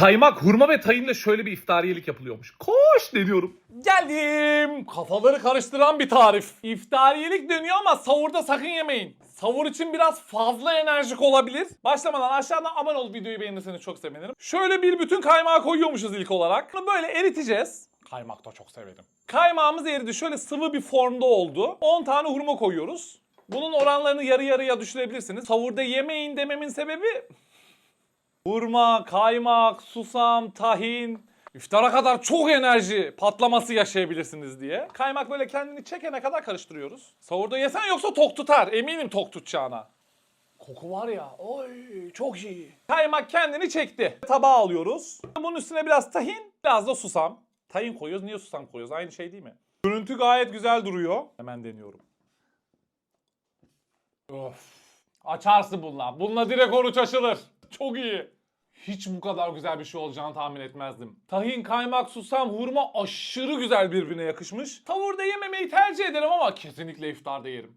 Kaymak, hurma ve tayinle şöyle bir iftariyelik yapılıyormuş. Koş deniyorum. Geldim. Kafaları karıştıran bir tarif. İftariyelik dönüyor ama sahurda sakın yemeyin. Sahur için biraz fazla enerjik olabilir. Başlamadan aşağıdan abone ol videoyu beğenirseniz çok sevinirim. Şöyle bir bütün kaymağı koyuyormuşuz ilk olarak. Bunu böyle eriteceğiz. Kaymak da çok severim. Kaymağımız eridi. Şöyle sıvı bir formda oldu. 10 tane hurma koyuyoruz. Bunun oranlarını yarı yarıya düşürebilirsiniz. Sahurda yemeyin dememin sebebi Hurma, kaymak, susam, tahin. İftara kadar çok enerji patlaması yaşayabilirsiniz diye. Kaymak böyle kendini çekene kadar karıştırıyoruz. Sahurda yesen yoksa tok tutar. Eminim tok tutacağına. Koku var ya. Oy çok iyi. Kaymak kendini çekti. Tabağa alıyoruz. Bunun üstüne biraz tahin, biraz da susam. Tahin koyuyoruz. Niye susam koyuyoruz? Aynı şey değil mi? Görüntü gayet güzel duruyor. Hemen deniyorum. Of. Açarsın bununla. Bununla direkt oruç açılır. Çok iyi. Hiç bu kadar güzel bir şey olacağını tahmin etmezdim. Tahin, kaymak, susam, hurma aşırı güzel birbirine yakışmış. Tavurda yememeyi tercih ederim ama kesinlikle iftarda yerim.